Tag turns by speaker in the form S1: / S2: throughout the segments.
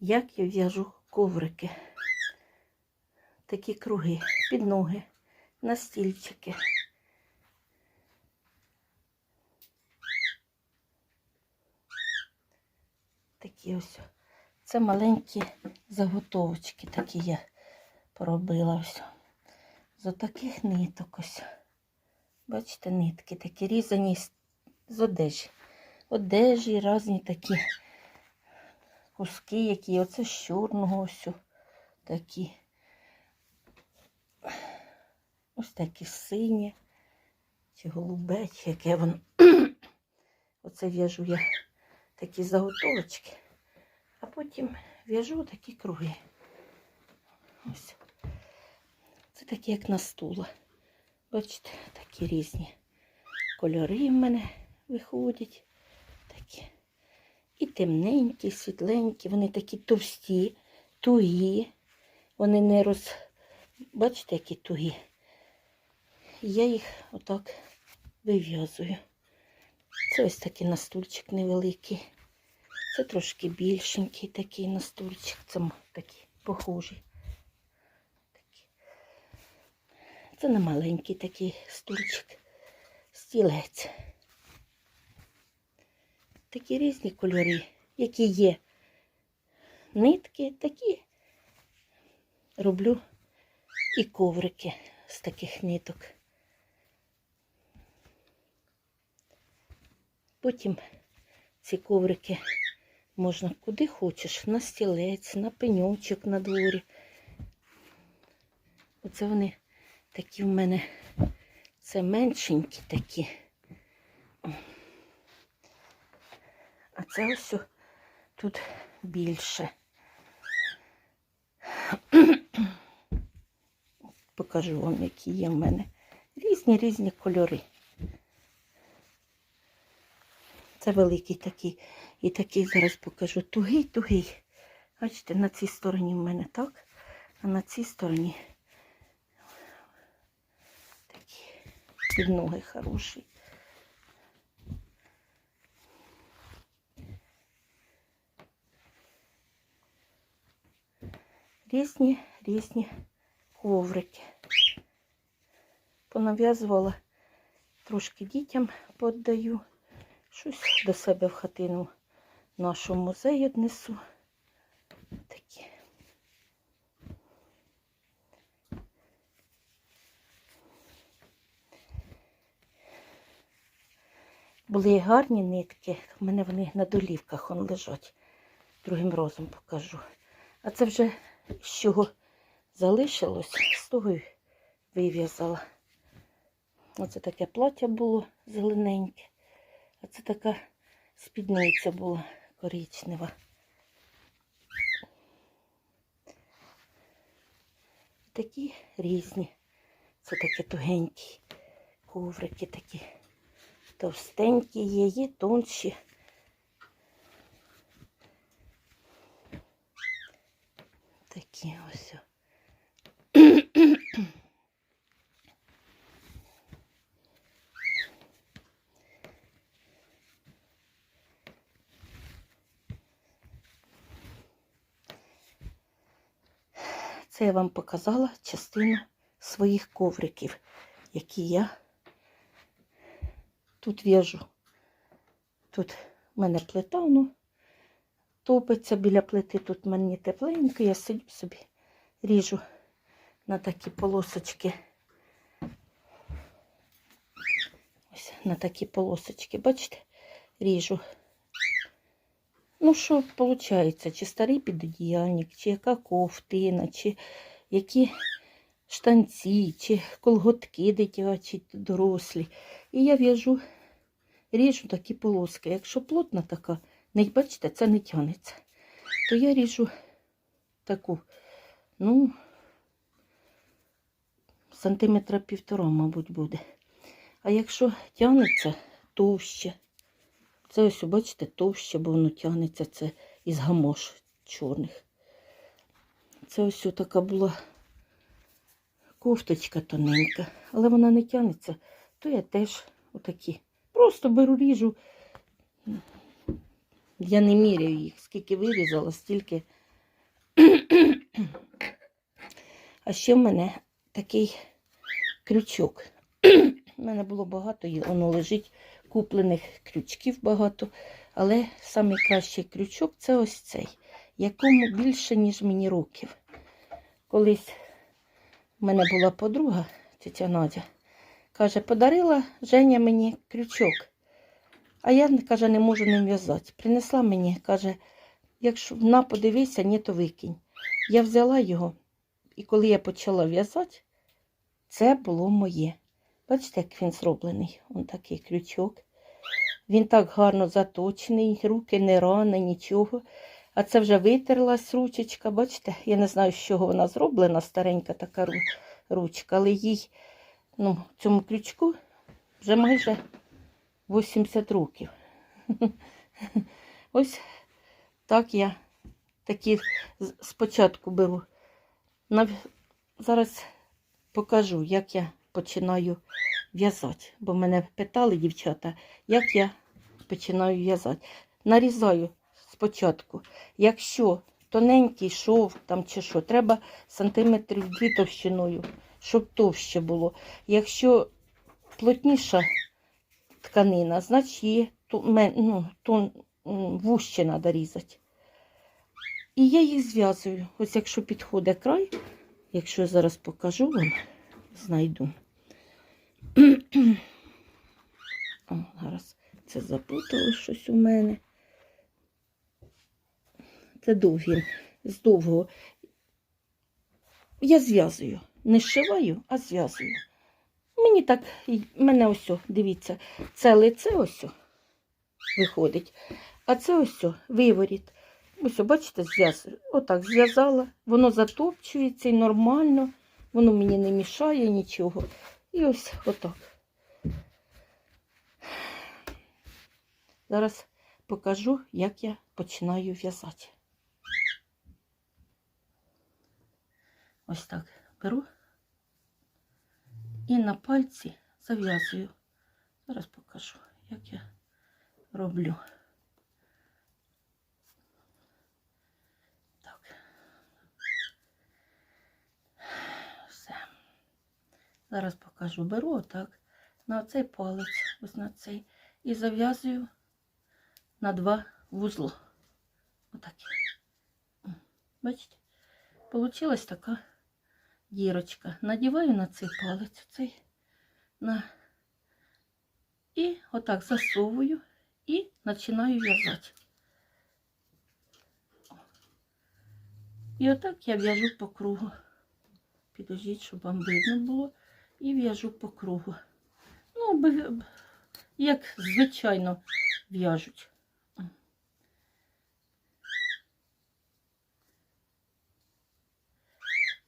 S1: як я в'яжу коврики. Такі круги під ноги, на стільчики. Такі ось. Це маленькі заготовочки, такі я поробила ось. З отаких ниток ось. Бачите, нитки такі різані з- одежі. Одежі, різні такі куски, які оце з чорного ось такі. Ось такі сині, чи голубе, чи яке воно. Оце в'яжу я такі заготовочки, а потім в'яжу такі круги. Ось. Це такі, як на стула. Бачите, такі різні кольори в мене виходять. Такі. І темненькі, і світленькі, вони такі товсті, тугі. Вони не роз. Бачите, які тугі. Я їх отак вив'язую. Це ось такий настульчик невеликий. Це трошки більшенький такий настульчик. Це такий похожий. Це не маленький такий стульчик. Стілець. Такі різні кольори, які є. Нитки такі. Роблю і коврики з таких ниток. Потім ці коврики можна куди хочеш, на стілець, на пеньочок на дворі. Оце вони такі в мене, це меншенькі такі. А це ось тут більше. Покажу вам, які є в мене. Різні різні кольори. Це великий такий. І такий зараз покажу. Тугий, тугий. Бачите, на цій стороні в мене так, а на цій стороні такі під ноги хороші. Різні, різні коврики. Понав'язувала трошки дітям поддаю. Щось до себе в хатину нашу музей віднесу. Такі. Були гарні нитки. У мене вони на долівках лежать. Другим разом покажу. А це вже чого залишилось, з того й вив'язала. Оце таке плаття було зелененьке. А це така спідниця була коричнева. Такі різні. Це такі тугенькі коврики такі. Товстенькі є, є тонші. Такі ось. о. Це я вам показала частину своїх ковриків, які я тут в'яжу. Тут в мене плита, ну, топиться біля плити, тут мені тепленько, я сидю собі, ріжу на такі полосочки. Ось на такі полосочки, бачите, ріжу. Ну, що виходить, чи старий підодіяльник, чи яка ковтина, чи які штанці, чи колготки дитячі, дорослі. І я в'яжу, ріжу такі полоски. Якщо плотна така, не бачите, це не тягнеться, то я ріжу таку, ну, сантиметра півтора, мабуть, буде. А якщо тягнеться, товще. Це ось, бачите, товще, бо воно тягнеться це із гамош чорних. Це ось така була кофточка тоненька, але вона не тягнеться, то я теж отакі. Просто беру ріжу. Я не міряю їх, скільки вирізала, стільки А ще в мене такий крючок. У мене було багато, і воно лежить куплених крючків багато. Але найкращий крючок це ось цей, якому більше, ніж мені років. Колись в мене була подруга, тетя Надя, каже, подарила Женя мені крючок. А я, каже, не можу ним в'язати. Принесла мені, каже, якщо на подивися, ні, то викинь. Я взяла його, і коли я почала в'язати, це було моє. Бачите, як він зроблений? Он такий крючок. Він так гарно заточений, руки не рани, нічого. А це вже витерлась ручечка, бачите? Я не знаю, з чого вона зроблена, старенька така ручка, але їй, ну, цьому крючку вже майже 80 років. Ось так я такі спочатку беру. Зараз покажу, як я починаю в'язати. Бо мене питали дівчата, як я починаю в'язати. Нарізаю спочатку. Якщо тоненький шов там чи що, треба сантиметрів дві товщиною, щоб товще було. Якщо плотніша тканина, значить її ну, тон, вужче треба різати. І я їх зв'язую. Ось якщо підходить край, якщо зараз покажу вам, знайду. О, зараз це запутало щось у мене. Це довгий, з довгого. Я зв'язую. Не зшиваю, а зв'язую. Мені так, мене ось, дивіться, це лице ось виходить. А це ось виворіт. Ось, бачите, зв'язую. Отак зв'язала. Воно затопчується і нормально. Воно мені не мішає нічого. І ось отак. Зараз покажу, як я починаю в'язати. Ось так беру і на пальці зав'язую. Зараз покажу, як я роблю. Зараз покажу. Беру отак на цей палець, ось на цей, і зав'язую на два вузла. Отак. Бачите? Получилась така дірочка. Надіваю на цей палець, цей, на... і отак засовую і починаю в'язати. І отак я в'яжу по кругу. Підождіть, щоб вам видно було. І в'яжу по кругу. Ну, як звичайно в'яжуть.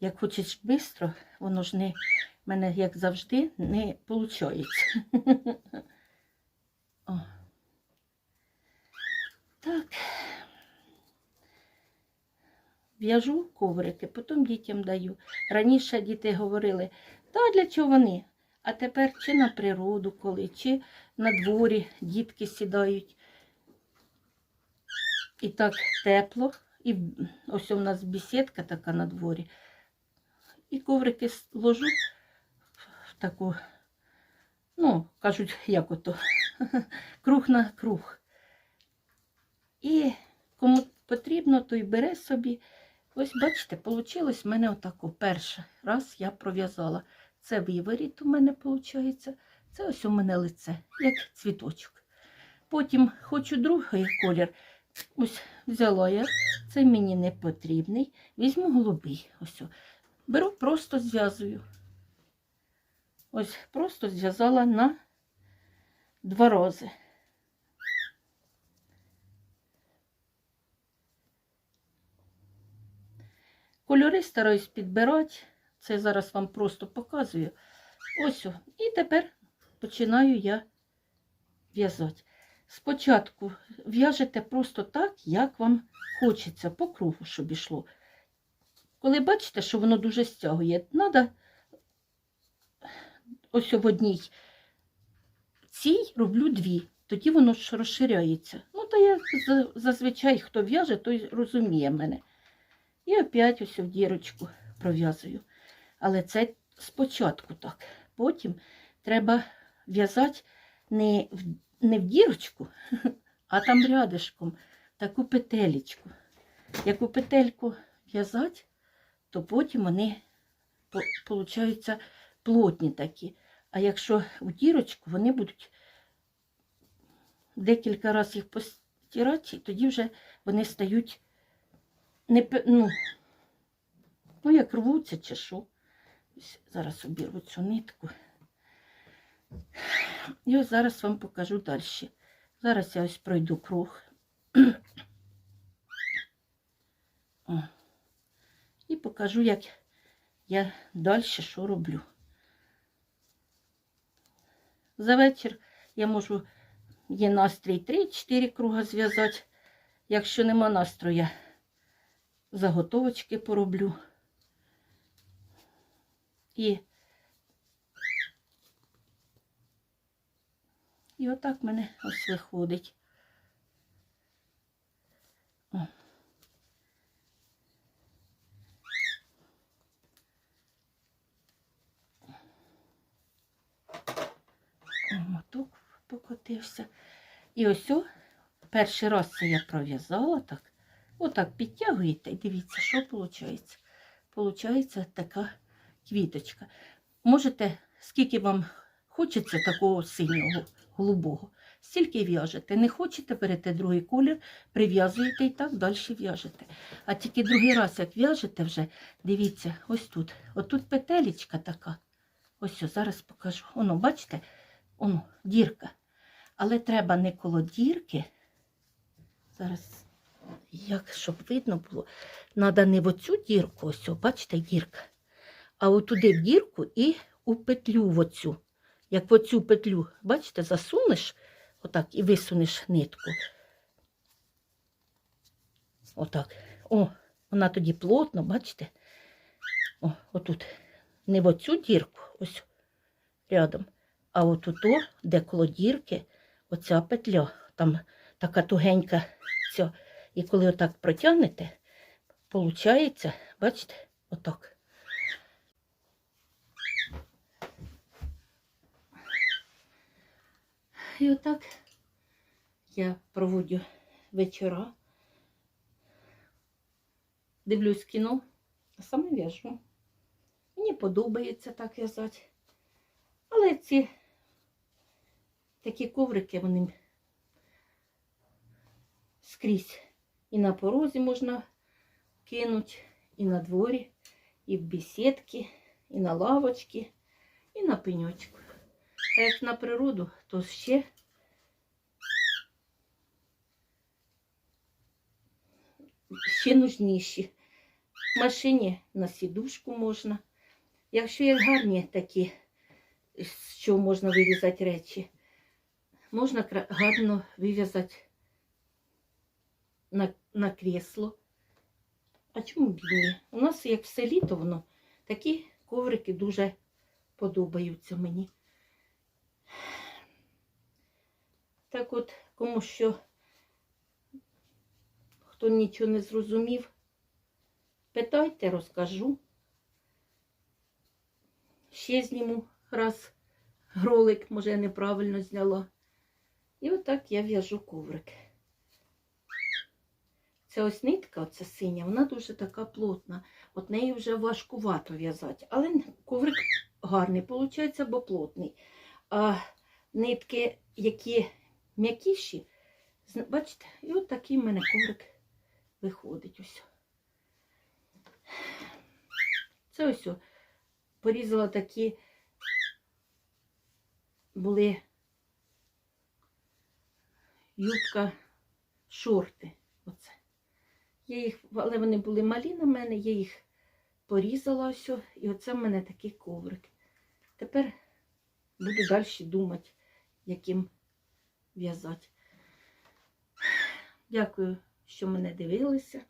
S1: Як хочеш швидко, воно ж не в мене, як завжди, не виходить. Так. В'яжу коврики, потім дітям даю. Раніше діти говорили, та для чого вони? А тепер чи на природу коли, чи на дворі дітки сідають. І так тепло. І ось у нас бесідка така на дворі. І коврики ложу в таку, ну, кажуть, як ото, круг на круг. І кому потрібно, той бере собі. Ось бачите, вийшло в мене отако. Перший раз я пров'язала. Це виворіт у мене виходить. Це ось у мене лице, як цвіточок. Потім хочу другий колір. Ось взяла я. Це мені не потрібний. Візьму голубий. Ось. Беру, просто зв'язую. Ось просто зв'язала на два рази. Кольори стараюсь підбирати. Це зараз вам просто показую. Ось. І тепер починаю я в'язати. Спочатку в'яжете просто так, як вам хочеться, по кругу, щоб ішло. Коли бачите, що воно дуже стягує, треба ось в одній цій роблю дві, тоді воно ж розширяється. Ну, то я зазвичай, хто в'яже, той розуміє мене. І опять ось в дірочку пров'язую. Але це спочатку так. Потім треба в'язати не в, не в дірочку, а там рядишком таку петелечку. Яку петельку в'язати, то потім вони получаються плотні такі. А якщо в дірочку, вони будуть декілька разів їх постирати, і тоді вже вони стають не, ну, ну, як рвуться чи що. Зараз обірву цю нитку. І ось зараз вам покажу далі. Зараз я ось пройду круг. О. І покажу, як я далі що роблю. За вечір я можу, є настрій 3-4 круга зв'язати. Якщо нема настрою, заготовочки пороблю. І, і отак мене ось виходить. О, Моток покотився. І ось о, перший раз це я пров'язала так. Отак підтягуєте і дивіться, що виходить. Получається така квіточка. Можете, скільки вам хочеться такого синього, голубого, стільки в'яжете. Не хочете, берете другий колір, прив'язуєте і так далі в'яжете. А тільки другий раз, як в'яжете вже, дивіться, ось тут. Отут петелечка така. Ось, ось зараз покажу. Воно, бачите, воно, дірка. Але треба не коло дірки. Зараз, як щоб видно було, треба не в оцю дірку, ось, бачите, дірка, а отуди в дірку і у петлю в оцю. Як в оцю петлю, бачите, засунеш отак і висунеш нитку. Отак. О, вона тоді плотно, бачите? О, отут. Не в оцю дірку, ось рядом, а отут, де коло дірки, оця петля, там така тугенька ця. І коли отак протягнете, виходить, бачите, отак. І отак я проводжу вечора. Дивлюсь кіно, а саме в'яжу. Мені подобається так в'язати. Але ці такі коврики, вони скрізь і на порозі можна кинути, і на дворі, і в бесідки, і на лавочки, і на пеньочку. А як на природу, то ще ще нужніші. В машині на сідушку можна. Якщо є гарні такі, з чого можна вирізати речі, можна гарно вив'язати на, на кресло. А чому б ні? У нас, як все літо, воно такі коврики дуже подобаються мені. Так от, кому що, хто нічого не зрозумів, питайте, розкажу. Ще зніму раз ролик, може я неправильно зняла. І отак я в'яжу коврик. Ця ось нитка, оця синя, вона дуже така плотна. От неї вже важкувато в'язати. Але коврик гарний, виходить, бо плотний. А нитки, які м'якіші, бачите, і от такий в мене коврик виходить. Ось. Це ось порізала такі були юбка, шорти. Оце. Я їх, але вони були малі на мене, я їх порізала ось, і оце в мене такий коврик. Тепер буду далі думати, яким в'язати. Дякую, що мене дивилися.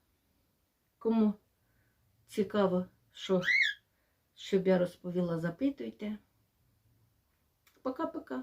S1: Кому цікаво, що, щоб я розповіла, запитуйте. Пока-пока.